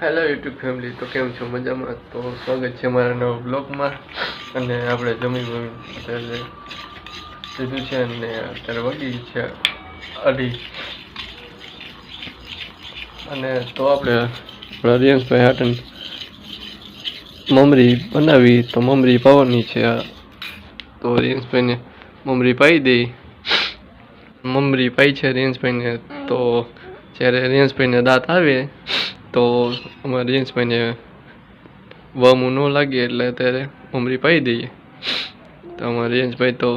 Hello YouTube family તો કેમ છો? મજામાં? તો સ્વાગત છે મારા નવા બ્લોગમાં અને આપણે જમી બમી લીધું છે અને અત્યારે વાગી છે અઢી. અને તો આપણે આપણા રિયાંશભાઈ હાટન મમરી બનાવી, તો મમરી પાવાની છે તો હરિયંશભાઈને મમરી પાઈ દઈ. મમરી પાઈ છે હરિયંશભાઈને તો જ્યારે હરિયંશભાઈને દાંત આવે તો અમારા રિયાંશભાઈને વામું ન લાગે એટલે ત્યારે ઉમરી પાઈ દઈએ. તો અમારા રિયાંશભાઈ તો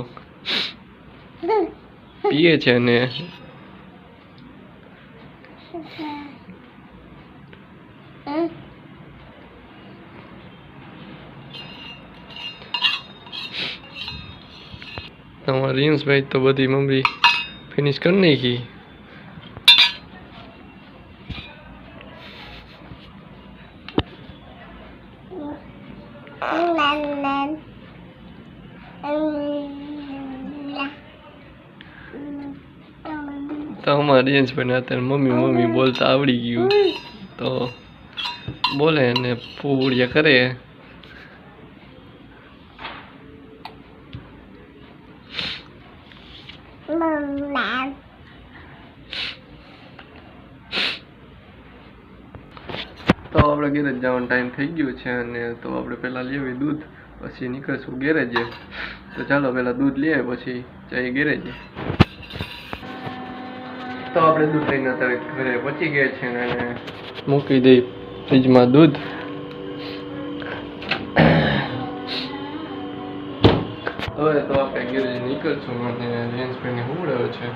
પીએ છે અને અમારા રિયાંશભાઈ તો બધી મમરી ફિનિશ કરી નાખી. તો અમારા રિયાંશભાઈને અત્યારે મમ્મી મમ્મી બોલતા આવડી ગયું. તો બોલે અને પૂડિયા કરે. તો આપણે ગેરેજ જવાનો ટાઈમ થઈ ગયો છે અને તો આપણે પહેલાં લેવી દૂધ, પછી નીકળશું ગેરેજે. તો ચાલો પહેલાં દૂધ લઈએ પછી જઈએ ગેરેજે. તો આપણે દૂધ લઈને અત્યારે ઘરે પહોંચી ગયા છે અને મૂકી દઈ ફ્રીજમાં દૂધ. હવે તો આપણે ગેરેજ નીકળશું અને રેન્સભાઈને હુવડાવ્યો છે.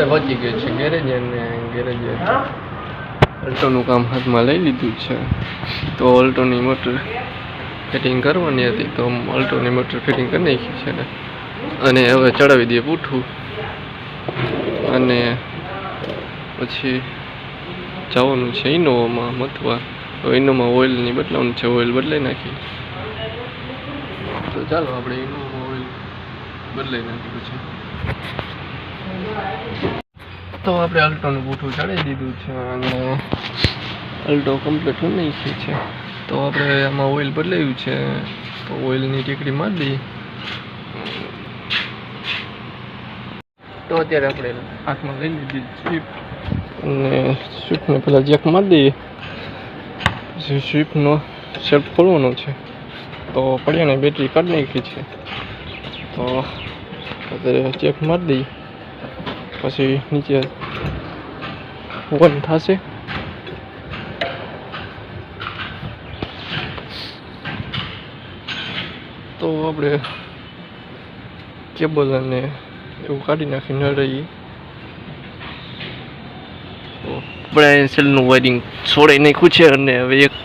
આપણે પહોંચી ગયો છે ગેરેજ અને ગેરેજ અલ્ટોનું કામ હાથમાં લઈ લીધું છે. તો અલ્ટોની મોટર ફિટિંગ કરવાની હતી તો અલ્ટોની મોટર ફિટિંગ કરી નાખી છે અને હવે ચડાવી દઈએ પૂઠું. અને પછી જવાનું છે ઇનોવામાં મથવા તો ઇનોમાં ઓઇલની બદલાવાનું છે ઓઇલ બદલાઈ નાખી. તો ચાલો આપણે ઇનોમાં ઓઇલ બદલાઈ નાખી પછી. તો આપણે અલ્ટોનું બૂઠું ચડાવી દીધું છે અને અલ્ટો કમ્પ્લીટ નહીં નાખી છે. તો આપણે આમાં ઓઇલ બદલાયું છે. તો ઓઇલની ટીકડી મારી દઈએ. તો અત્યારે આપણે હાથમાં લઈ લીધી સ્વીપ અને સ્વીપને પહેલાં જેક મારી દઈએ. પછી સ્વીપનો શેપ ખોલવાનો છે. તો પડ્યાને બેટરી કાઢી નાખી છે. તો અત્યારે ચેક મારી દઈએ. પછી નીચે વન થશે. તો આપણે કેબલ અને એવું કાઢી નાખીને રહી આપણે સેલનું વાયરિંગ છોડાઈ નાખ્યું છે અને હવે એક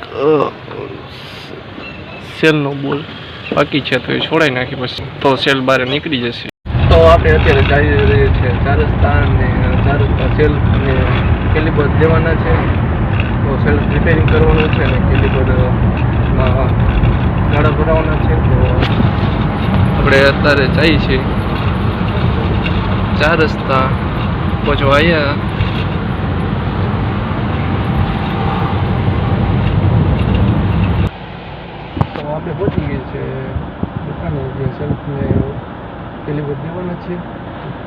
સેલનો બોલ બાકી છે તો એ છોડાઈ નાખી પછી. તો સેલ બહાર નીકળી જશે. તો આપણે અત્યારે જઈ રહી છે ચાર રસ્તા અને ચાર રસ્તા સેલ અને કેલિબર દેવાના છે. તો સેલ્ફ રિપેરિંગ કરવાનું છે અને કેલિબર ગાળા ભરાવાના છે. તો આપણે અત્યારે જઈએ છીએ. ચાર રસ્તા પહોંચવા આવ્યા તો આપણે પહોંચી ગઈએ છે દુકાને જે સેલ્ફને કેલિબર દેવાના છે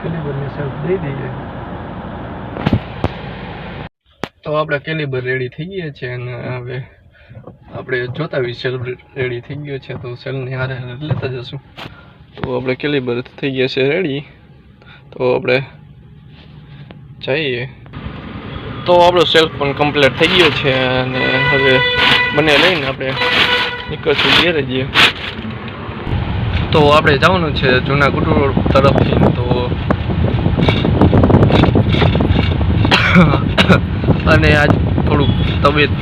કેલિબરને સેલ્ફ દઈ દઈએ. તો આપણે કેલિબર રેડી થઈ ગયા છે અને હવે આપણે જોતા બી સેલ રેડી થઈ ગયો છે, તો સેલની હારે હારે લેતા જશું. તો આપણે કેલિબર થઈ ગયા છે રેડી તો આપણે જઈએ. તો આપણો સેલ્ફ પણ કમ્પ્લીટ થઈ ગયો છે અને હવે મને લઈને આપણે નીકળશું ગેરેજે તો આપણે જવાનું છે જૂના કુટુંબ તરફથી. તો અને આજ થોડુંક તબિયત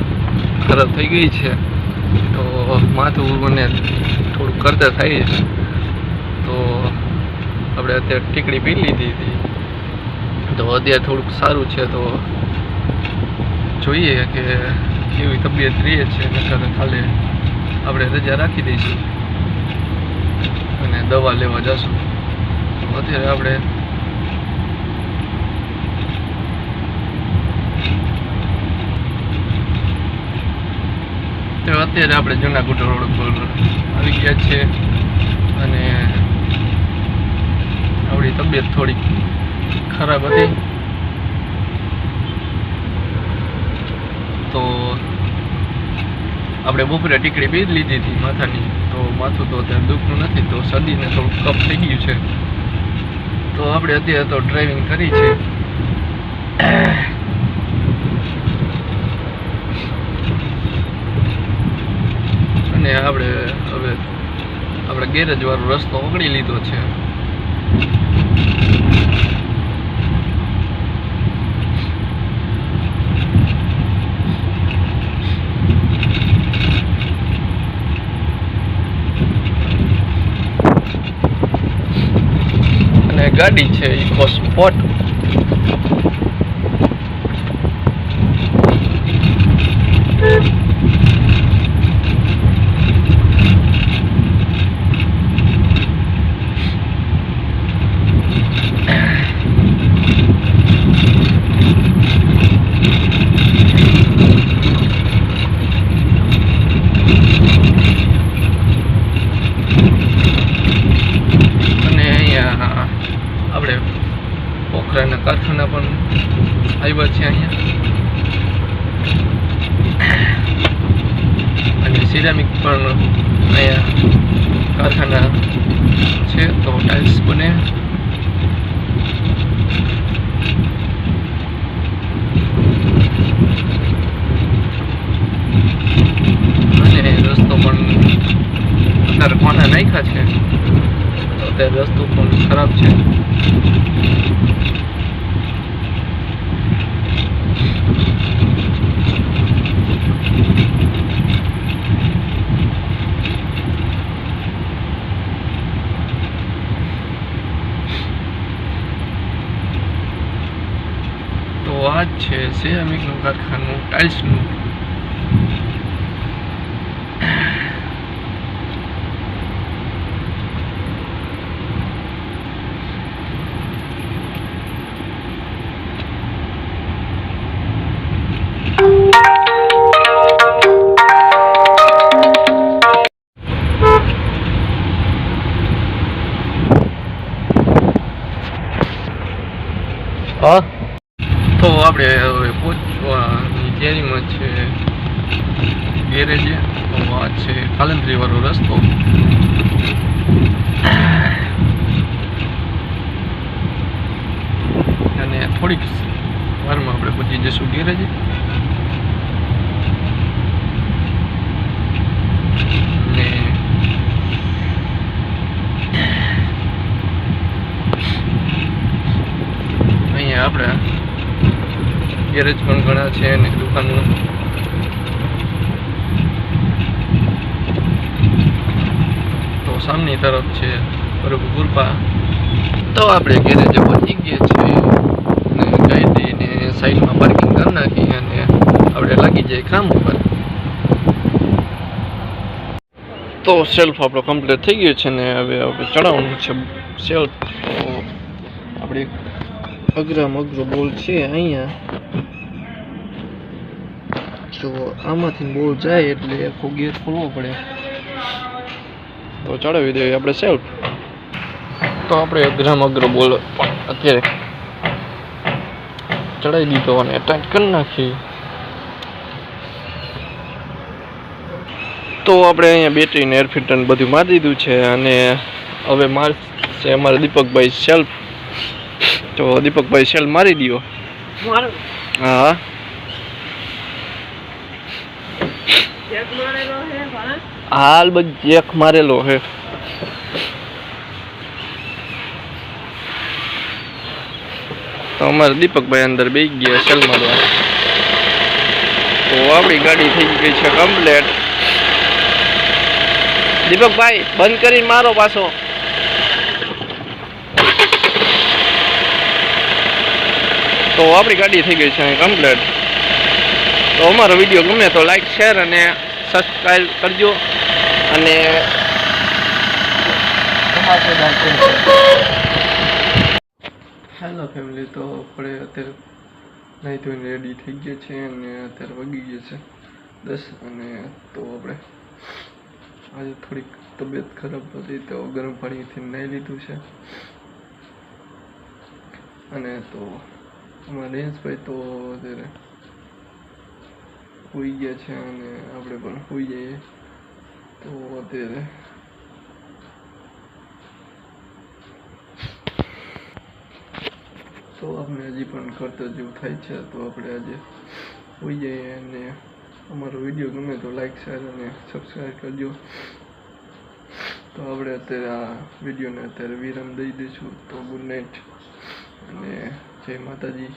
ખરાબ થઈ ગઈ છે. તો માથું મને થોડુંક કરતા થાય છે. તો આપણે અત્યારે ટીકડી પી લીધી હતી. તો અત્યારે થોડુંક સારું છે. તો જોઈએ કે કેવી તબિયત રહે છે. નકર ખાલી આપણે રજા રાખી દઈશું. અને દવા લેવા જશું. અત્યારે આપણે તો અત્યારે આપણે જુનાગઢ રોડ પર આવી ગયા છે અને આપણી તબિયત થોડી ખરાબ હતી. તો આપણે બપોરે ટીકડી બી લીધી હતી માથાની. તો માથું તો અત્યારે દુખતું નથી, તો શરદીને થોડું કફ થઈ ગયું છે. તો આપણે અત્યારે તો ડ્રાઇવિંગ કરી છે. અને આપણે હવે આપણે ગેરેજ વાળો રસ્તો પકડી લીધો છે અને ગાડી છે ઇકો સ્પોટ અને અહીંયા આપણે પોખરાના કારખાના પણ આવ્યા છે અહીંયા. અને સિરામિક પણ અહીંયા કારખાના છે, તો ટાઇલ્સ બને. અને રસ્તો પણ અત્યારે કોના નાખ્યા છે અત્યારે રસ્તો પણ ખરાબ છે. તો આ જ છે સેરામિકનું કારખાનું ટાઇલ્સનું હા તો આપણે હવે પહોંચવાની છે ગેરેજ આ છે કાલંત્રી વાળો રસ્તો અને થોડીક વારમાં આપણે પહોંચી જઈશું ગેરેજે ને અહીંયા આપણે ગેરેજ પણ ઘણા છે અને દુકાનો તો સામની તરફ છે પ્રભુ કૃપા તો આપણે ગેરેજે પહોંચી ગયા છીએ અને દઈને સાઈડમાં પાર્કિંગ કરી નાખી અને આપણે લાગી જઈએ કામ ઉપર. તો સેલ્ફ આપણો કમ્પ્લીટ થઈ ગયો છે ને હવે આપણે ચડાવવાનું છે સેલ્ફ આપણે અઘરામાં અઘરો બોલ છે અહીંયા. તો આમાંથી બહુ જાય એટલે આખો ગેર ખોલવો પડે. તો ચડાવી દઈએ આપણે સેલ્ફ તો આપણે અગ્રમ અગ્ર બોલ અત્યારે ચડાવી દીધો અને ટાઈટ કરી નાખી. તો આપણે અહીંયા બેટરીને એર ફિલ્ટર બધું મારી દીધું છે અને હવે માર છે અમારા દીપકભાઈ સેલ્ફ તો દીપકભાઈ સેલ્ફ મારી દો હા. હાલ બધ મારેલો હે. તો અમારા દીપકભાઈ અંદર બે ગયા સેલ તો આપણી ગાડી થઈ ગઈ છે કમ્પ્લેટ. દીપકભાઈ, બંધ કરીને મારો પાછો. તો આપણી ગાડી થઈ ગઈ છે કમ્પ્લેટ. તો અમારો વીડિયો ગમે તો લાઈક શેર અને સબસ્ક્રાઈબ કરજો અને હેલો ફેમિલી તો આપણે અત્યારે નહીં તો રેડી થઈ ગયા છે અને અત્યારે વગી ગયા છે દસ અને તો આપણે આજે થોડીક તબિયત ખરાબ હતી તો ગરમ પાણીથી નાહી લીધું છે. અને તો અમારા રેન્સભાઈ તો અત્યારે હોઈ ગયા છે અને આપણે પણ હોઈ જઈએ. તો અત્યારે તો આપણે હજી પણ કરતા જેવું થાય છે, તો આપણે આજે હોઈ જઈએ અને અમારો વીડિયો ગમે તો લાઈક શેર અને સબસ્ક્રાઈબ કરજો. તો આપણે અત્યારે આ વિડીયોને અત્યારે વિરામ દઈ દઈશું. તો ગુડ નાઇટ અને જય માતાજી.